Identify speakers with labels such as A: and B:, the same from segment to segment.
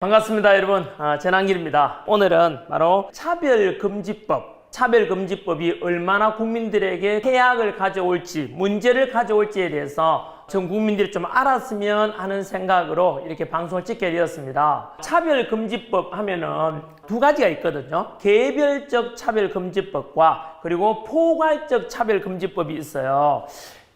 A: 반갑습니다, 여러분. 아, 전한길입니다. 오늘은 바로 차별금지법, 차별금지법이 얼마나 국민들에게 해악을 가져올지, 문제를 가져올지에 대해서 전 국민들이 좀 알았으면 하는 생각으로 이렇게 방송을 찍게 되었습니다. 차별금지법 하면은 두 가지가 있거든요. 개별적 차별금지법과 그리고 포괄적 차별금지법이 있어요.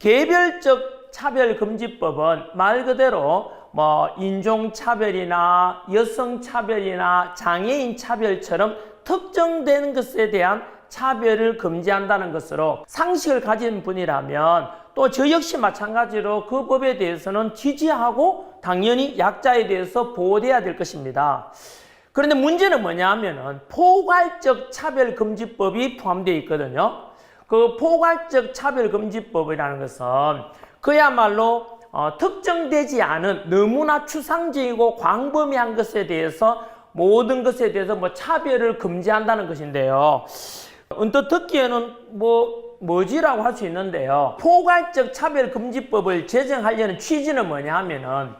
A: 개별적 차별금지법은 말 그대로 뭐 인종차별이나 여성차별이나 장애인 차별처럼 특정된 것에 대한 차별을 금지한다는 것으로 상식을 가진 분이라면 또 저 역시 마찬가지로 그 법에 대해서는 지지하고 당연히 약자에 대해서 보호돼야 될 것입니다. 그런데 문제는 뭐냐 하면은 포괄적 차별금지법이 포함되어 있거든요. 그 포괄적 차별금지법이라는 것은 그야말로 어, 특정되지 않은 너무나 추상적이고 광범위한 것에 대해서 모든 것에 대해서 뭐 차별을 금지한다는 것인데요. 언뜻 듣기에는 뭐 뭐지라고 할 수 있는데요. 포괄적 차별금지법을 제정하려는 취지는 뭐냐 하면은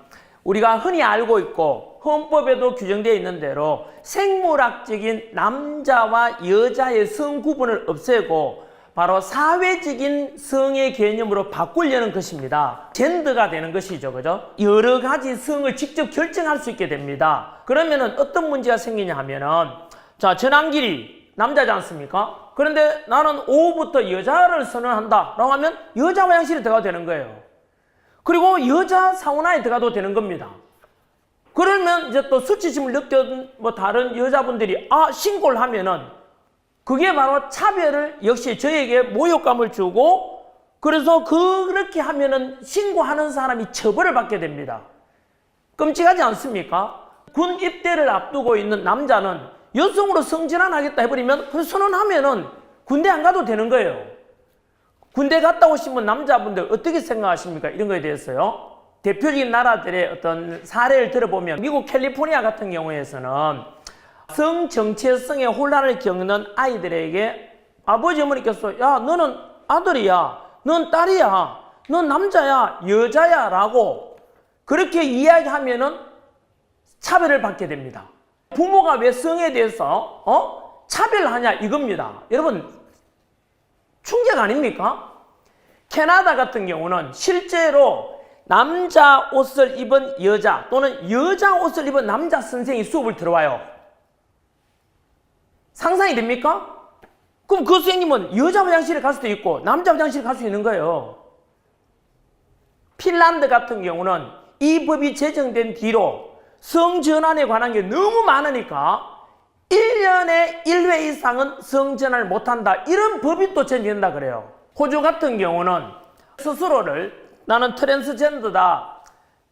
A: 우리가 흔히 알고 있고 헌법에도 규정되어 있는 대로 생물학적인 남자와 여자의 성 구분을 없애고 바로 사회적인 성의 개념으로 바꾸려는 것입니다. 젠더가 되는 것이죠. 그죠? 여러 가지 성을 직접 결정할 수 있게 됩니다. 그러면은 어떤 문제가 생기냐 하면은 자, 전환길이 남자지 않습니까? 그런데 나는 오후부터 여자를 선언한다. 라고 하면 여자 화장실에 들어가도 되는 거예요. 그리고 여자 사우나에 들어가도 되는 겁니다. 그러면 이제 또 수치심을 느꼈던 뭐 다른 여자분들이 아, 신고를 하면은 그게 바로 차별을 역시 저에게 모욕감을 주고 그래서 그렇게 하면은 신고하는 사람이 처벌을 받게 됩니다. 끔찍하지 않습니까? 군 입대를 앞두고 있는 남자는 여성으로 성전환하겠다 해버리면 그 선언하면은 군대 안 가도 되는 거예요. 군대 갔다 오시면 남자분들 어떻게 생각하십니까? 이런 거에 대해서요. 대표적인 나라들의 어떤 사례를 들어보면 미국 캘리포니아 같은 경우에서는 성 정체성의 혼란을 겪는 아이들에게 아버지 어머니께서 야 너는 아들이야. 넌 딸이야. 넌 남자야. 여자야. 라고 그렇게 이야기하면은 차별을 받게 됩니다. 부모가 왜 성에 대해서 어? 차별하냐 이겁니다. 여러분 충격 아닙니까? 캐나다 같은 경우는 실제로 남자 옷을 입은 여자 또는 여자 옷을 입은 남자 선생이 수업을 들어와요 상상이 됩니까? 그럼 그 선생님은 여자 화장실에 갈 수도 있고 남자 화장실에 갈 수 있는 거예요. 핀란드 같은 경우는 이 법이 제정된 뒤로 성전환에 관한 게 너무 많으니까 1년에 1회 이상은 성전환을 못한다. 이런 법이 또 제정된다 그래요. 호주 같은 경우는 스스로를 나는 트랜스젠더다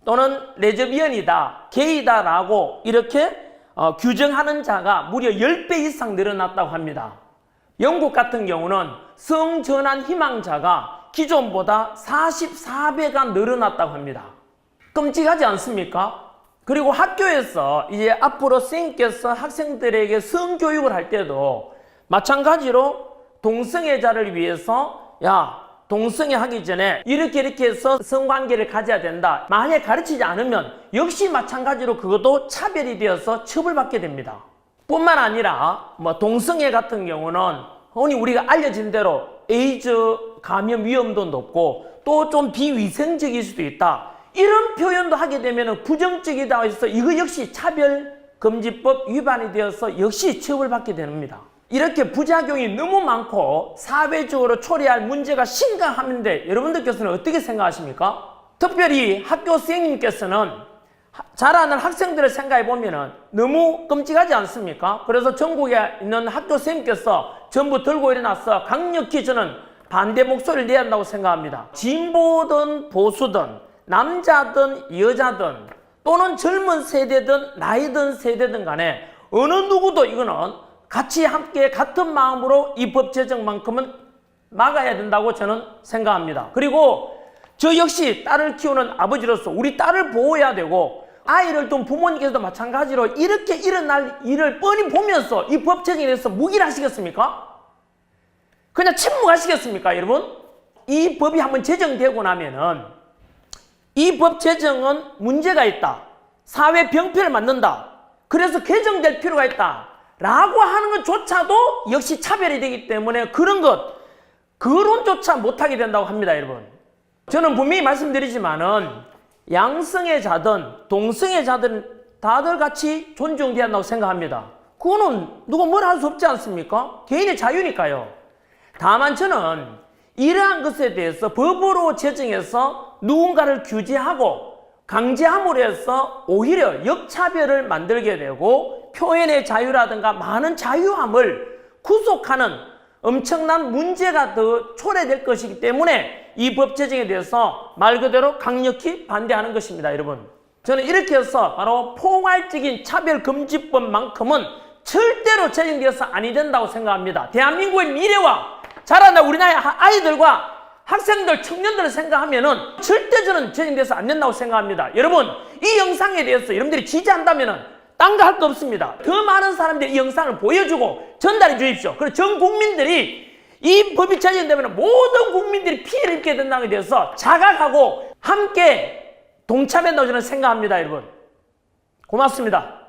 A: 또는 레즈비언이다, 게이다라고 이렇게 어, 규정하는 자가 무려 10배 이상 늘어났다고 합니다. 영국 같은 경우는 성전환 희망자가 기존보다 44배가 늘어났다고 합니다. 끔찍하지 않습니까? 그리고 학교에서 이제 앞으로 선생님께서 학생들에게 성교육을 할 때도 마찬가지로 동성애자를 위해서 야 동성애 하기 전에 이렇게 이렇게 해서 성관계를 가져야 된다. 만약에 가르치지 않으면 역시 마찬가지로 그것도 차별이 되어서 처벌받게 됩니다. 뿐만 아니라 뭐 동성애 같은 경우는 흔히 우리가 알려진 대로 에이즈 감염 위험도 높고 또 좀 비위생적일 수도 있다. 이런 표현도 하게 되면 부정적이다 해서 이거 역시 차별금지법 위반이 되어서 역시 처벌받게 됩니다. 이렇게 부작용이 너무 많고 사회적으로 초래할 문제가 심각한데 여러분들께서는 어떻게 생각하십니까? 특별히 학교 선생님께서는 자라는 학생들을 생각해 보면은 너무 끔찍하지 않습니까? 그래서 전국에 있는 학교 선생님께서 전부 들고 일어나서 강력히 저는 반대 목소리를 내야 한다고 생각합니다. 진보든 보수든 남자든 여자든 또는 젊은 세대든 나이든 세대든 간에 어느 누구도 이거는 같이 함께 같은 마음으로 이 법 제정만큼은 막아야 된다고 저는 생각합니다. 그리고 저 역시 딸을 키우는 아버지로서 우리 딸을 보호해야 되고 아이를 둔 부모님께서도 마찬가지로 이렇게 일어날 일을 뻔히 보면서 이 법 제정에 대해서 무기를 하시겠습니까? 그냥 침묵하시겠습니까, 여러분? 이 법이 한번 제정되고 나면은 이 법 제정은 문제가 있다. 사회 병폐를 만든다. 그래서 개정될 필요가 있다. 라고 하는 것조차도 역시 차별이 되기 때문에 그런 것, 그론조차 못하게 된다고 합니다, 여러분. 저는 분명히 말씀드리지만은 양성의 자든 동성의 자든 다들 같이 존중돼야 한다고 생각합니다. 그거는 누가 뭘 할 수 없지 않습니까? 개인의 자유니까요. 다만 저는 이러한 것에 대해서 법으로 제정해서 누군가를 규제하고 강제함으로 해서 오히려 역차별을 만들게 되고 표현의 자유라든가 많은 자유함을 구속하는 엄청난 문제가 더 초래될 것이기 때문에 이 법 제정에 대해서 말 그대로 강력히 반대하는 것입니다, 여러분. 저는 이렇게 해서 바로 포괄적인 차별금지법만큼은 절대로 제정되어서 아니 된다고 생각합니다. 대한민국의 미래와 자라나 우리나라의 하- 아이들과 학생들, 청년들을 생각하면은 절대 저는 제정돼서 안 된다고 생각합니다. 여러분, 이 영상에 대해서 여러분들이 지지한다면은 딴 거 할 거 없습니다. 더 많은 사람들이 이 영상을 보여주고 전달해 주십시오. 그리고 전 국민들이 이 법이 제정되면 모든 국민들이 피해를 입게 된다는 데 대해서 자각하고 함께 동참한다고 저는 생각합니다, 여러분. 고맙습니다.